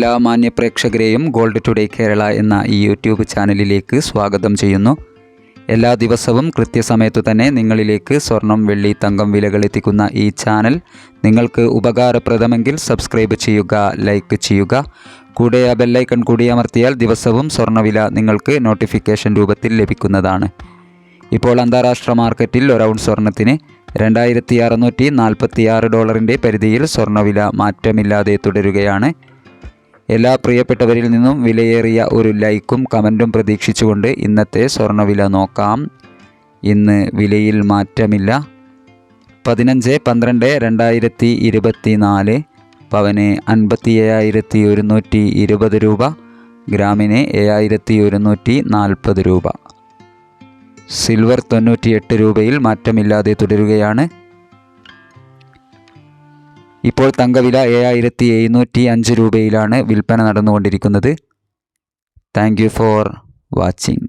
എല്ലാ മാന്യ പ്രേക്ഷകരെയും gold today Kerala എന്ന ഈ യൂട്യൂബ് ചാനലിലേക്ക് സ്വാഗതം ചെയ്യുന്നു. എല്ലാ ദിവസവും കൃത്യസമയത്തു തന്നെ നിങ്ങളിലേക്ക് സ്വർണം വെള്ളി തങ്കം വിലകൾ എത്തിക്കുന്ന ഈ ചാനൽ നിങ്ങൾക്ക് ഉപകാരപ്രദമെങ്കിൽ സബ്സ്ക്രൈബ് ചെയ്യുക ലൈക്ക് ചെയ്യുക. കൂടെ ആ ബെല്ലൈക്കൺ കൂടി അമർത്തിയാൽ ദിവസവും സ്വർണവില നിങ്ങൾക്ക് നോട്ടിഫിക്കേഷൻ രൂപത്തിൽ ലഭിക്കുന്നതാണ്. ഇപ്പോൾ അന്താരാഷ്ട്ര മാർക്കറ്റിൽ ഒരു ഔൺസ് സ്വർണത്തിന് രണ്ടായിരത്തി അറുന്നൂറ്റി നാൽപ്പത്തി ആറ് ഡോളറിന്റെ പരിധിയിൽ സ്വർണവില മാറ്റമില്ലാതെ തുടരുകയാണ്. എല്ലാ പ്രിയപ്പെട്ടവരിൽ നിന്നും വിലയേറിയ ഒരു ലൈക്കും കമന്റും പ്രതീക്ഷിച്ചുകൊണ്ട് ഇന്നത്തെ സ്വർണവില നോക്കാം. ഇന്ന് വിലയിൽ മാറ്റമില്ല. പതിനഞ്ച് പന്ത്രണ്ട് രണ്ടായിരത്തി ഇരുപത്തി നാല് പവന് അൻപത്തി ഏഴായിരത്തി ഒരുന്നൂറ്റി ഇരുപത് രൂപ ഗ്രാമിന് ഏഴായിരത്തി ഒരുന്നൂറ്റി നാൽപ്പത് രൂപ. സിൽവർ തൊണ്ണൂറ്റിയെട്ട് രൂപയിൽ മാറ്റമില്ലാതെ തുടരുകയാണ്. ഇപ്പോൾ തങ്കവില ഏഴായിരത്തി എഴുന്നൂറ്റി അഞ്ച് രൂപയിലാണ് വിൽപ്പന നടന്നുകൊണ്ടിരിക്കുന്നത്. Thank you for watching